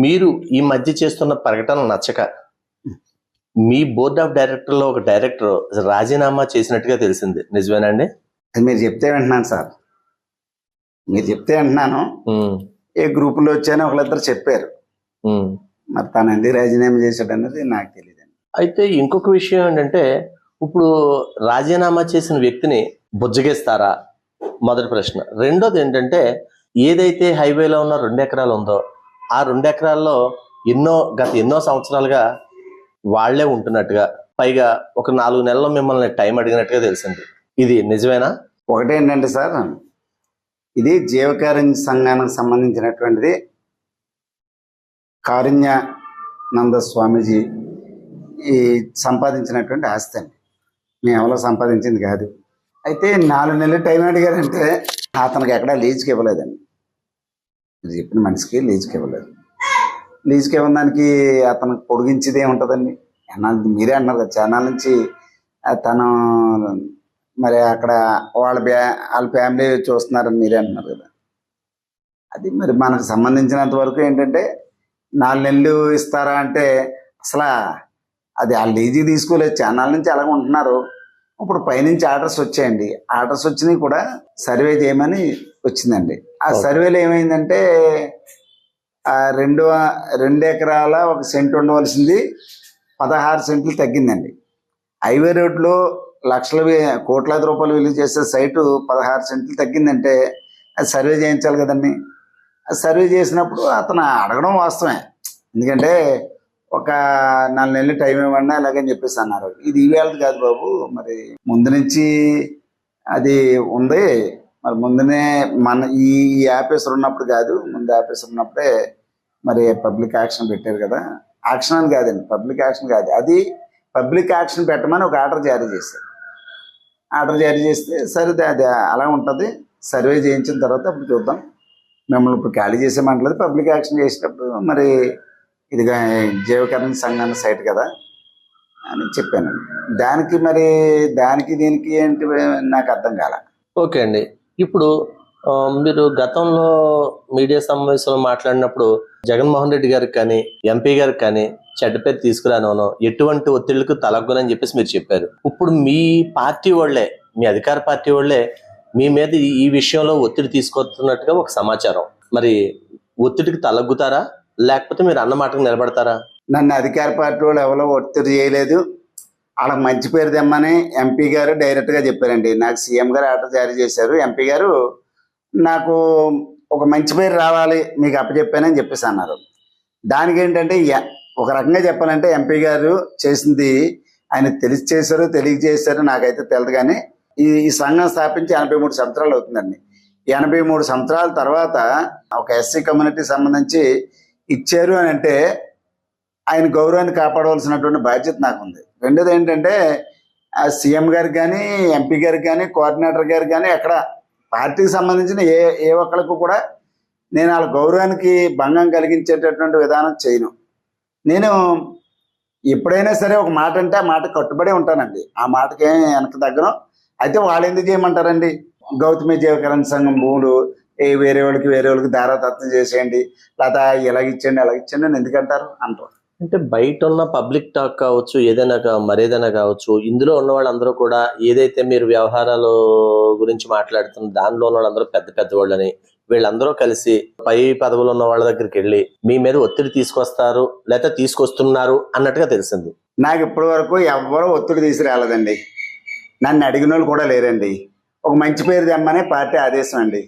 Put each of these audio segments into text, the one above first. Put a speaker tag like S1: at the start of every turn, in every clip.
S1: మీరు ఈ మధ్య చేస్తున్న ప్రకటనలు నచ్చక మీ బోర్డ్ ఆఫ్ డైరెక్టర్లో ఒక డైరెక్టర్ రాజీనామా చేసినట్టుగా తెలిసింది. నిజమేనండి?
S2: అది మీరు చెప్తే వింటున్నాను సార్. మీరు చెప్తే వింటున్నాను. ఏ గ్రూపులో వచ్చానో ఒకళ్ళిద్దరు చెప్పారు. మరి తను ఎందుకు రాజీనామా చేశాడు అన్నది నాకు తెలియదు
S1: అయితే ఇంకొక విషయం ఏంటంటే ఇప్పుడు రాజీనామా చేసిన వ్యక్తిని బుజ్జగిస్తారా? మొదటి ప్రశ్న. రెండోది ఏంటంటే ఏదైతే హైవేలో ఉన్న రెండు ఎకరాలు ఉందో ఆ రెండు ఎకరాల్లో ఎన్నో గత ఎన్నో సంవత్సరాలుగా వాళ్ళే ఉంటున్నట్టుగా పైగా ఒక నాలుగు నెలల్లో మిమ్మల్ని టైం అడిగినట్టుగా తెలిసింది. ఇది నిజమేనా?
S2: ఒకటే ఏంటంటే సార్ ఇది జీవకారుణ్య సంఘానికి సంబంధించినటువంటిది కారుణ్యానంద స్వామీజీ ఈ సంపాదించినటువంటి ఆస్తి అండి. మేము ఎవరో సంపాదించింది కాదు. అయితే నాలుగు నెలలు టైం అడిగారంటే అతనికి ఎక్కడా లీజుకి ఇవ్వలేదండి. మీరు చెప్పిన మనిషికి లీజుకి ఇవ్వలేదు. లీజుకి ఇవ్వడానికి అతనికి పొడిగించేది ఏముంటుందండి? అన్నది మీరే అన్నారు కదా ఛానల్ నుంచి తను మరి అక్కడ వాళ్ళ బ్యా వాళ్ళ ఫ్యామిలీ చూస్తున్నారని మీరే అంటున్నారు కదా. అది మరి మనకు సంబంధించినంత వరకు ఏంటంటే నాలుగు నెలలు ఇస్తారా అంటే అసలు అది వాళ్ళు ఈజీ తీసుకోలేదు. ఛానల్ నుంచి అలాగే ఉంటున్నారు. ఇప్పుడు పైనుంచి ఆర్డర్స్ వచ్చాయండి. ఆర్డర్స్ వచ్చినాయి కూడా సర్వే చేయమని వచ్చిందండి. ఆ. సర్వేలో ఏమైందంటే ఆ రెండు రెండు ఎకరాల ఒక సెంట్ ఉండవలసింది. పదహారు సెంట్లు తగ్గిందండి. హైవే రోడ్లో లక్షల కోట్లాది రూపాయలు విలువ చేసే సైటు పదహారు సెంట్లు తగ్గిందంటే అది సర్వే చేయించాలి కదండి. సర్వే చేసినప్పుడు అతను అడగడం వాస్తవమే. ఎందుకంటే ఒక నాలుగు నెలలు టైం ఇవ్వండి అలాగని చెప్పేసి అన్నారు. ఇది ఈవేళది కాదు బాబు మరి ముందు నుంచి అది ఉంది. మరి ముందునే మన ఈ ఆఫీసర్ ఉన్నప్పుడు కాదు ముందు ఆఫీసర్ ఉన్నప్పుడే మరి పబ్లిక్ యాక్షన్ పెట్టారు కదా. యాక్షన్ అని కాదండి పబ్లిక్ యాక్షన్ కాదు. అది పబ్లిక్ యాక్షన్ పెట్టమని ఒక ఆర్డర్ జారీ చేశారు. ఆర్డర్ జారీ చేస్తే సరే అది అలా ఉంటుంది. సర్వే చేయించిన తర్వాత అప్పుడు చూద్దాం. మిమ్మల్ని ఇప్పుడు ఖాళీ చేసేమంటలేదు పబ్లిక్ యాక్షన్ చేసేటప్పుడు మరి ఇది జీవకరణ సంఘాన్ని సైట్ కదా అని చెప్పాను. దానికి మరి దానికి దీనికి ఏంటి నాకు అర్థం కాల.
S1: ఓకే అండి. ఇప్పుడు మీరు గతంలో మీడియా సమావేశంలో మాట్లాడినప్పుడు జగన్మోహన్ రెడ్డి గారికి కానీ ఎంపీ గారికి కానీ చెడ్డ పేరు తీసుకురాను ఎటువంటి ఒత్తిళ్ళకు తలగ్గనని చెప్పేసి మీరు చెప్పారు. ఇప్పుడు మీ పార్టీ వాళ్ళే మీ అధికార పార్టీ వాళ్ళే మీ మీద ఈ- విషయంలో ఒత్తిడి తీసుకొస్తున్నట్టుగా ఒక సమాచారం. మరి ఒత్తిడికి తలగ్గుతారా? లేకపోతే మీరు అన్నమాటకు నిలబడతారా?
S2: నన్ను అధికార పార్టీ వాళ్ళు ఎవరో ఒత్తిడి చేయలేదు. వాళ్ళకి మంచి పేరు తెమ్మని ఎంపీ గారు డైరెక్ట్గా చెప్పారండి. నాకు సీఎం గారు ఆర్డర్ జారీ చేశారు. ఎంపీ గారు నాకు ఒక మంచి పేరు రావాలి మీకు అప్పచెప్పానని చెప్పేసి అన్నారు. దానికి ఏంటంటే ఎ- ఒక రకంగా చెప్పాలంటే ఎంపీ గారు చేసింది ఆయన తెలిసి చేశారు తెలియజేశారు నాకైతే తెలియదు కానీ ఈ ఈ సంఘం స్థాపించి ఎనభై మూడు సంవత్సరాలు అవుతుందండి. ఎనభై మూడు సంవత్సరాల తర్వాత ఒక ఎస్సీ కమ్యూనిటీ సంబంధించి ఇచ్చారు అని అంటే ఆయన గౌరవాన్ని కాపాడవలసినటువంటి బాధ్యత నాకు ఉంది రెండోది ఏంటంటే ఆ సీఎం గారికి కానీ ఎంపీ గారికి కానీ కోఆర్డినేటర్ గారికి కానీ ఎక్కడ పార్టీకి సంబంధించిన ఏ ఏ ఒక్కరికి కూడా నేను వాళ్ళ గౌరవానికి భంగం కలిగించేటటువంటి విధానం చేయను. నేను ఎప్పుడైనా సరే ఒక మాట అంటే ఆ మాట కట్టుబడి ఉంటానండి. ఆ మాటకి ఏం వెనక దగ్గర అయితే వాళ్ళు ఎందుకు చేయమంటారండి? గౌతమి జీవకరణ సంఘం భూములు ఏ వేరే వాళ్ళకి వేరే వాళ్ళకి దారాదత్తం చేసేయండి. లేదా ఇలాగిచ్చండి అలాగిచ్చండి అని ఎందుకంటారు? అంటారు.
S1: అంటే బయట ఉన్న పబ్లిక్ టాక్ కావచ్చు ఏదైనా మరేదైనా కావచ్చు ఇందులో ఉన్న వాళ్ళందరూ కూడా ఏదైతే మీరు వ్యవహారాలు గురించి మాట్లాడుతున్న దానిలో ఉన్న వాళ్ళందరూ పెద్ద పెద్ద వాళ్ళని వీళ్ళందరూ కలిసి పై పదవులు ఉన్న వాళ్ళ దగ్గరికి వెళ్ళి మీ మీద ఒత్తిడి తీసుకొస్తారు లేకపోతే తీసుకొస్తున్నారు అన్నట్టుగా తెలిసింది.
S2: నాకు ఇప్పటి వరకు ఎవ్వరూ ఒత్తిడి తీసుకురాలేదండి. నన్ను అడిగిన వాళ్ళు కూడా లేరండి. ఒక మంచి పేరు తెమ్మని పార్టీ ఆదేశం అండి.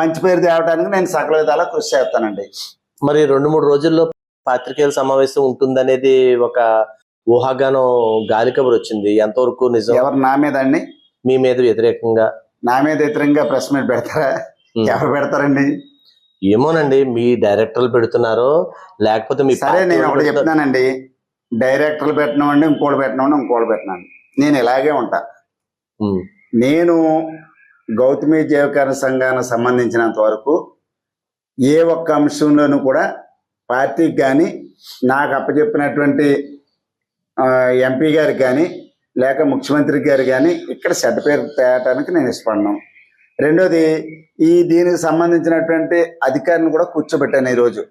S2: మంచి పేరు తేవడానికి నేను సకల విధాలా కృషి చేస్తానండి.
S1: మరి రెండు మూడు రోజుల్లో పాత్రికేయుల సమావేశం ఉంటుందనేది ఒక ఊహాగానం గాలి కబురు వచ్చింది. ఎంతవరకు నిజం?
S2: ఎవరు నా మీద అండి?
S1: మీ మీద వ్యతిరేకంగా.
S2: నా మీద వ్యతిరేకంగా ప్రెస్ మీట్ పెడతారా. ఎవరు పెడతారండి?
S1: ఏమోనండి మీ డైరెక్టర్లు పెడుతున్నారో లేకపోతే మీ
S2: సరే నేను ఒకటి? చెప్తున్నానండి. డైరెక్టర్లు పెట్టినామండి ఇంకోటి పెట్టినామండి ఇంకోటి పెట్టినాను నేను ఇలాగే ఉంటా. నేను గౌతమి జీవకరణ సంఘానికి సంబంధించినంత వరకు ఏ ఒక్క అంశంలోనూ కూడా పార్టీకి కానీ నాకు అప్పచెప్పినటువంటి ఎంపీ గారికి కానీ లేక ముఖ్యమంత్రి గారు కానీ ఇక్కడ చెడ్డ పేరు తేయటానికి నేను ఇష్టపడను. రెండోది ఈ దీనికి సంబంధించినటువంటి అధికారిని కూడా కూర్చోబెట్టాను ఈరోజు.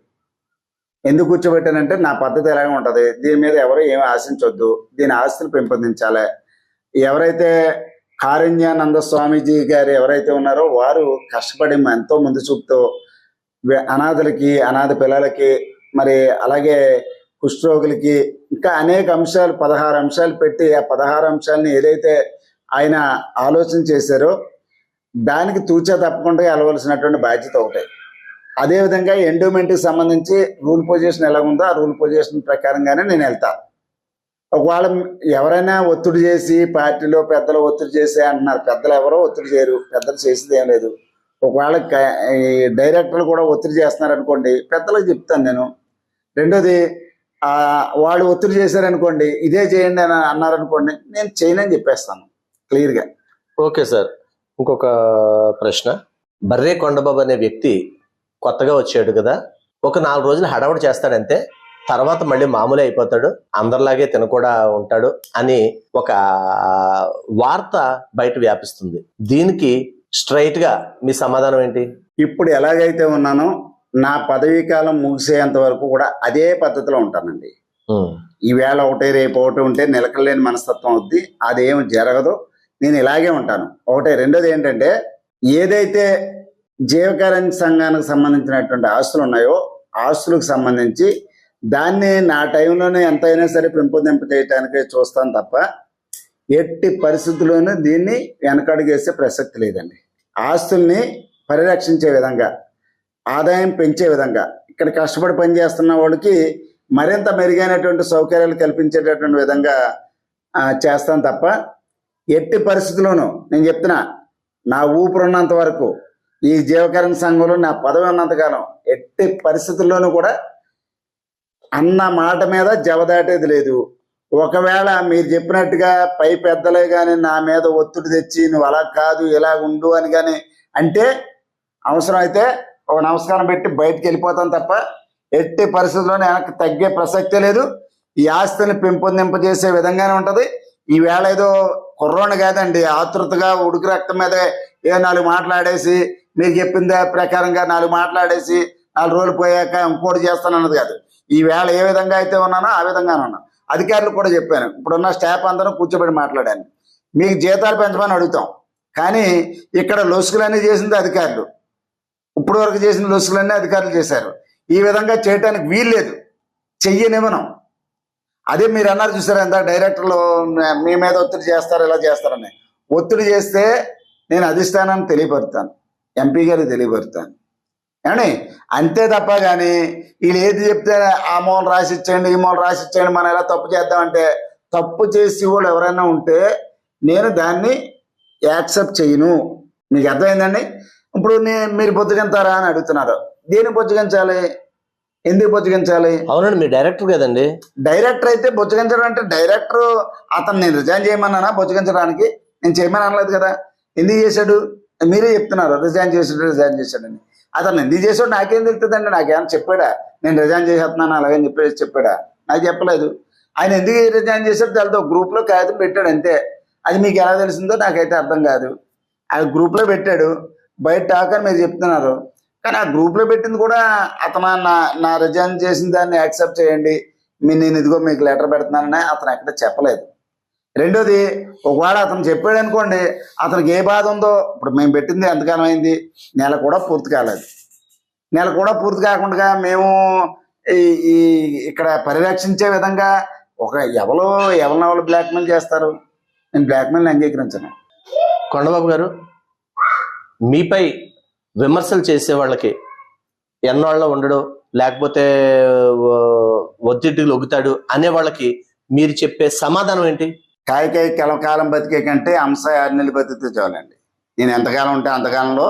S2: ఎందుకు కూర్చోబెట్టానంటే నా పద్ధతి ఎలాగే ఉంటుంది? దీని మీద ఎవరు ఏమి ఆశించొద్దు. దీని ఆస్తులు పెంపొందించాలి. ఎవరైతే కారుణ్యానంద స్వామీజీ గారు ఎవరైతే ఉన్నారో వారు కష్టపడి ఎంతో ముందు చూపుతో అనాథలకి అనాథ పిల్లలకి మరి అలాగే కుష్ఠరోగులకి ఇంకా అనేక అంశాలు పదహారు అంశాలు పెట్టి ఆ పదహారు అంశాలని ఏదైతే ఆయన ఆలోచన చేశారో దానికి తూచా తప్పకుండా వెళ్ళవలసినటువంటి బాధ్యత ఒకటే. అదేవిధంగా ఎండోమెంట్కి సంబంధించి రూల్ పొజిషన్ ఎలా ఉందో ఆ రూల్ పొజిషన్ ప్రకారంగానే నేను వెళ్తాను ఒకవేళ ఎవరైనా ఒత్తిడి చేసి పార్టీలో పెద్దలు ఒత్తిడి చేసి అంటున్నారు పెద్దలు ఎవరో ఒత్తిడి చేయరు పెద్దలు చేసేది ఏం లేదు. ఒకవేళ డైరెక్టర్లు కూడా ఒత్తిడి చేస్తున్నారు అనుకోండి పెద్దలకు చెప్తాను నేను. రెండోది వాళ్ళు ఒత్తిడి చేశారనుకోండి ఇదే చేయండి అని అన్నారనుకోండి నేను చేయనని చెప్పేస్తాను క్లియర్గా.
S1: Okay sir. ఇంకొక ప్రశ్న. బర్రే కొండబాబు అనే వ్యక్తి కొత్తగా వచ్చాడు కదా ఒక నాలుగు రోజులు హడావుడి చేస్తాడంతే తర్వాత మళ్ళీ మామూలు అయిపోతాడు అందరిలాగే తిన కూడా ఉంటాడు అని ఒక వార్త బయట వ్యాపిస్తుంది. దీనికి స్ట్రైట్గా మీ సమాధానం ఏంటి?
S2: ఇప్పుడు ఎలాగైతే ఉన్నానో నా పదవీ కాలం ముగిసేంత వరకు కూడా అదే పద్ధతిలో ఉంటానండి. ఈవేళ ఒకటి రేపు ఒకటి ఉంటే నిలకలేని మనస్తత్వం అవుద్ది. అదేం జరగదు. నేను ఇలాగే ఉంటాను. ఒకటి రెండోది ఏంటంటే ఏదైతే జీవకారణ్య సంఘానికి సంబంధించినటువంటి ఆస్తులు ఉన్నాయో ఆస్తులకు సంబంధించి దాన్ని నా టైంలోనే ఎంతైనా సరే పెంపొందింప చేయటానికి చూస్తాను తప్ప ఎట్టి పరిస్థితుల్లోనూ దీన్ని వెనకడుగేసే ప్రసక్తి లేదండి. ఆస్తుల్ని పరిరక్షించే విధంగా ఆదాయం పెంచే విధంగా ఇక్కడ కష్టపడి పనిచేస్తున్న వాళ్ళకి మరింత మెరుగైనటువంటి సౌకర్యాలు కల్పించేటటువంటి విధంగా చేస్తాను తప్ప ఎట్టి పరిస్థితుల్లోనూ నేను చెప్తున్నా నా ఊపిరి ఉన్నంత వరకు ఈ జీవకరణ సంఘంలో నా పదవి ఉన్నంతకాలం ఎట్టి పరిస్థితుల్లోనూ కూడా అన్న మాట మీద జవదాటేది లేదు. ఒకవేళ మీరు చెప్పినట్టుగా పై పెద్దలే కానీ నా మీద ఒత్తిడి తెచ్చి నువ్వు అలా కాదు ఇలా ఉండు అని కానీ అంటే అవసరం అయితే ఒక నమస్కారం పెట్టి బయటికి వెళ్ళిపోతాం తప్ప ఎట్టి పరిస్థితుల్లోనే వెనక్కి తగ్గే ప్రసక్తే లేదు. ఈ ఆస్తిని పెంపొందింపజేసే విధంగానే ఉంటుంది. ఈ వేళ ఏదో కుర్రోని కాదండి ఆతృతగా ఉడుకు రక్తం మీద ఏ నాలుగు మాట్లాడేసి మీరు చెప్పిందే ప్రకారంగా నాలుగు మాట్లాడేసి నాలుగు రోజులు పోయాక ఇంకోటి చేస్తానన్నది కాదు. ఈ వేళ ఏ విధంగా అయితే ఉన్నానో ఆ విధంగానే ఉన్నాను. అధికారులు కూడా చెప్పాను. ఇప్పుడున్న స్టాఫ్ అందరం కూర్చోబెట్టి మాట్లాడాను. మీకు జీతాలు పెంచమని అడుగుతాం. కానీ ఇక్కడ లొసుకులన్నీ చేసింది అధికారులు. ఇప్పుడు వరకు చేసిన లొసుకులన్నీ అధికారులు చేశారు. ఈ విధంగా చేయటానికి వీల్లేదు చెయ్యనివ్వను. అదే మీరు అన్నారు చూసారా ఎంత డైరెక్టర్లు మీ మీద ఒత్తిడి చేస్తారు ఇలా చేస్తారని. ఒత్తిడి చేస్తే నేను అధిష్టానాన్ని తెలియపరుతాను. ఎంపీ గారికి తెలియపరుతాను. ఏమండి? అంతే తప్ప కానీ వీళ్ళు ఏది చెప్తే ఆ మూల రాసి ఇచ్చేయండి ఈ మూల రాసి ఇచ్చేయండి మనం ఎలా తప్పు చేద్దామంటే తప్పు చేసి వాళ్ళు ఎవరైనా ఉంటే నేను దాన్ని యాక్సెప్ట్ చేయను. మీకు అర్థమైందండి? ఇప్పుడు నే- మీరు బొద్దుగంతారా అని అడుగుతున్నారు. దేని బొద్దుగించాలి? ఎందుకు బొద్దుగించాలి?
S1: అవునండి మీ డైరెక్టర్ కదండి.
S2: డైరెక్టర్ అయితే బొచ్చగించడం అంటే డైరెక్టర్ అతను నేను రిజైన్ చేయమన్నానా? బొచ్చగించడానికి నేను చేయమని అనలేదు కదా. ఎందుకు చేశాడు? మీరే చెప్తున్నారు రిజైన్ చేసాడు రిజైన్ చేశాడని. అతను ఎందుకు చేసాడు నాకేం తెలుస్తుందండి? నాకేమైనా చెప్పాడా? నేను రిజైన్ చేసేస్తున్నాను? అలాగని చెప్పేసి చెప్పాడా? నాకు చెప్పలేదు. ఆయన ఎందుకు రిజైన్ చేశాడు తెలుతో గ్రూప్లో కాగితం పెట్టాడు అంతే. అది మీకు ఎలా తెలిసిందో నాకైతే అర్థం కాదు. ఆ గ్రూప్లో పెట్టాడు. బయట టాక్ అని మీరు చెప్తున్నారు. కానీ ఆ గ్రూప్లో పెట్టింది కూడా అతను నా నా రిజైన్ చేసిన దాన్ని యాక్సెప్ట్ చేయండి. మీ నేను ఇదిగో మీకు లెటర్ పెడుతున్నానని అతను ఎక్కడ చెప్పలేదు. రెండోది ఒకవేళ అతను చెప్పాడు అనుకోండి అతనికి ఏ బాధ ఉందో ఇప్పుడు మేము పెట్టింది ఎంతకాలం అయింది నెల కూడా పూర్తి కాలేదు. నెల కూడా పూర్తి కాకుండా మేము ఈ ఈ ఇక్కడ పరిరక్షించే విధంగా ఒక ఎవరో ఎవరిని ఎవరు బ్లాక్మెయిల్ చేస్తారు? నేను బ్లాక్మెయిల్ని అంగీకరించను.
S1: కొండబాబు గారు మీపై విమర్శలు చేసే వాళ్ళకి ఎన్నోళ్ళ ఉండడు లేకపోతే ఆ, ఒత్తిడికి లొగుతాడు అనే వాళ్ళకి మీరు చెప్పే సమాధానం ఏంటి?
S2: కాయకాయ కలకాలం బతికే కంటే అంశ ఆరు నెలలు బతికితే చాలండి. నేను ఎంతకాలం ఉంటే అంతకాలంలో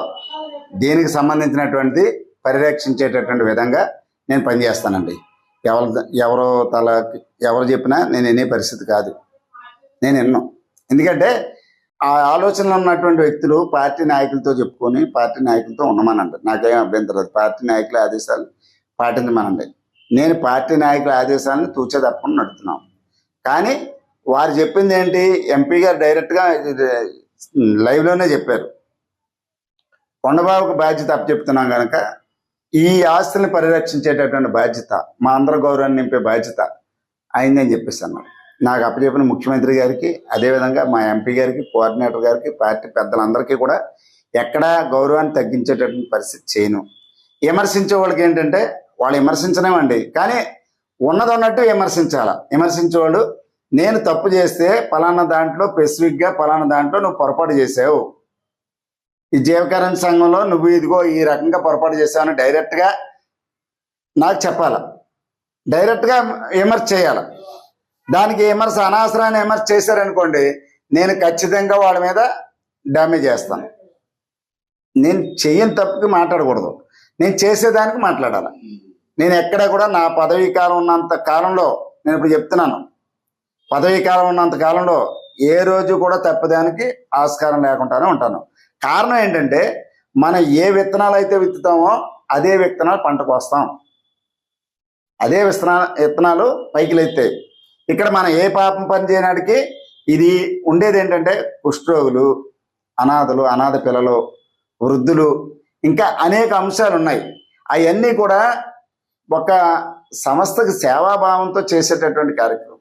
S2: దీనికి సంబంధించినటువంటి పరిరక్షించేటటువంటి విధంగా నేను పనిచేస్తానండి. ఎవరు ఎవరో తల ఎవరు చెప్పినా నేను వినే పరిస్థితి కాదు. నేను విన్ను. ఎందుకంటే ఆ ఆలోచనలో ఉన్నటువంటి వ్యక్తులు పార్టీ నాయకులతో చెప్పుకొని పార్టీ నాయకులతో ఉండమనండి. నాకేం అభ్యంతరం పార్టీ నాయకుల ఆదేశాలు పాటించమనండి. నేను పార్టీ నాయకుల ఆదేశాలను తూచే తప్పకుండా నడుపుతున్నాం కానీ వారు చెప్పింది ఏంటి? ఎంపీ గారు డైరెక్ట్గా ఇది లైవ్లోనే చెప్పారు. కొండబాబుకు బాధ్యత అప్పచెప్తున్నాం కనుక ఈ ఆస్తుల్ని పరిరక్షించేటటువంటి బాధ్యత మా అందరి గౌరవాన్ని నింపే బాధ్యత అయిందని చెప్పేసాను నాకు అప్పచెప్పిన ముఖ్యమంత్రి గారికి అదేవిధంగా మా ఎంపీ గారికి కోఆర్డినేటర్ గారికి పార్టీ పెద్దలందరికీ కూడా ఎక్కడా గౌరవాన్ని తగ్గించేటటువంటి పరిస్థితి చేయను. విమర్శించే వాళ్ళకి ఏంటంటే వాళ్ళు విమర్శించలేమండి కానీ ఉన్నది ఉన్నట్టు విమర్శించాల. విమర్శించే వాళ్ళు నేను తప్పు చేస్తే పలానా దాంట్లో స్పెసిఫిక్గా పలానా దాంట్లో నువ్వు పొరపాటు చేసావు. ఈ జీవకరణ సంఘంలో నువ్వు ఇదిగో ఈ రకంగా పొరపాటు చేసావని డైరెక్ట్గా నాకు చెప్పాల? డైరెక్ట్గా విమర్శ చేయాలి? దానికి విమర్శ అనవసరాన్ని విమర్శ చేశారనుకోండి నేను ఖచ్చితంగా వాళ్ళ మీద డ్యామేజ్ చేస్తాను. నేను చెయ్యని తప్పుకి మాట్లాడకూడదు. నేను చేసేదానికి మాట్లాడాలి? నేను ఎక్కడ కూడా నా పదవీ కాలం ఉన్నంత కాలంలో నేను ఇప్పుడు చెప్తున్నాను పదవీ కాలం ఉన్నంత కాలంలో ఏ రోజు కూడా తప్పదానికి ఆస్కారం లేకుండానే ఉంటాను. కారణం ఏంటంటే మనం ఏ విత్తనాలు అయితే విత్తుతామో అదే విత్తనాలు పంటకు వస్తాం. అదే విత్తనా విత్తనాలు పైకి లేస్తాయి ఇక్కడ మనం ఏ పాపం పనిచేయడానికి ఇది ఉండేది ఏంటంటే కుష్ఠరోగులు అనాథలు అనాథ పిల్లలు వృద్ధులు ఇంకా అనేక అంశాలు ఉన్నాయి. అవన్నీ కూడా ఒక సంస్థకు సేవాభావంతో చేసేటటువంటి కార్యక్రమం.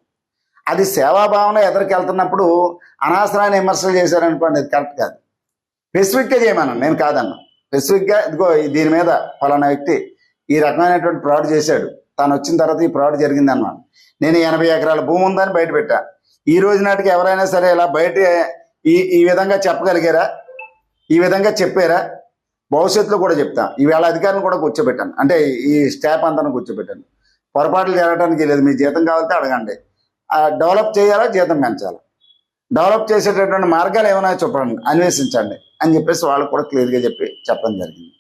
S2: అది సేవాభావంలో ఎదరికి వెళ్తున్నప్పుడు అనవసరమైన విమర్శలు చేశారనుకోండి అది కరెక్ట్ కాదు. స్పెసిఫిక్గా చేయమన్నాను నేను కాదన్నా స్పెసిఫిక్గా ఇదిగో దీని మీద ఫలానా వ్యక్తి ఈ రకమైనటువంటి ఫ్రాడ్ చేశాడు. తాను వచ్చిన తర్వాత ఈ ఫ్రాడ్ జరిగింది అన్నాను. నేను ఎనభై ఎకరాల భూమి ఉందని బయట పెట్టా. ఈ రోజు నాటికి ఎవరైనా సరే ఇలా బయట ఈ ఈ విధంగా చెప్పగలిగారా? ఈ విధంగా చెప్పారా? భవిష్యత్తులో కూడా చెప్తా. ఈవేళ అధికారిని కూడా కూర్చోబెట్టాను. అంటే ఈ స్టాఫ్ అంతా కూర్చోబెట్టాను. పొరపాట్లు జరగడానికి లేదు మీ జీతం కావాలంటే అడగండి. డెవలప్ చేయాలా జీతం పెంచాలా? డెవలప్ చేసేటటువంటి మార్గాలు ఏమైనా చెప్పండి అన్వేషించండి అని చెప్పేసి వాళ్ళు కూడా క్లియర్గా చెప్పి చెప్పడం జరిగింది.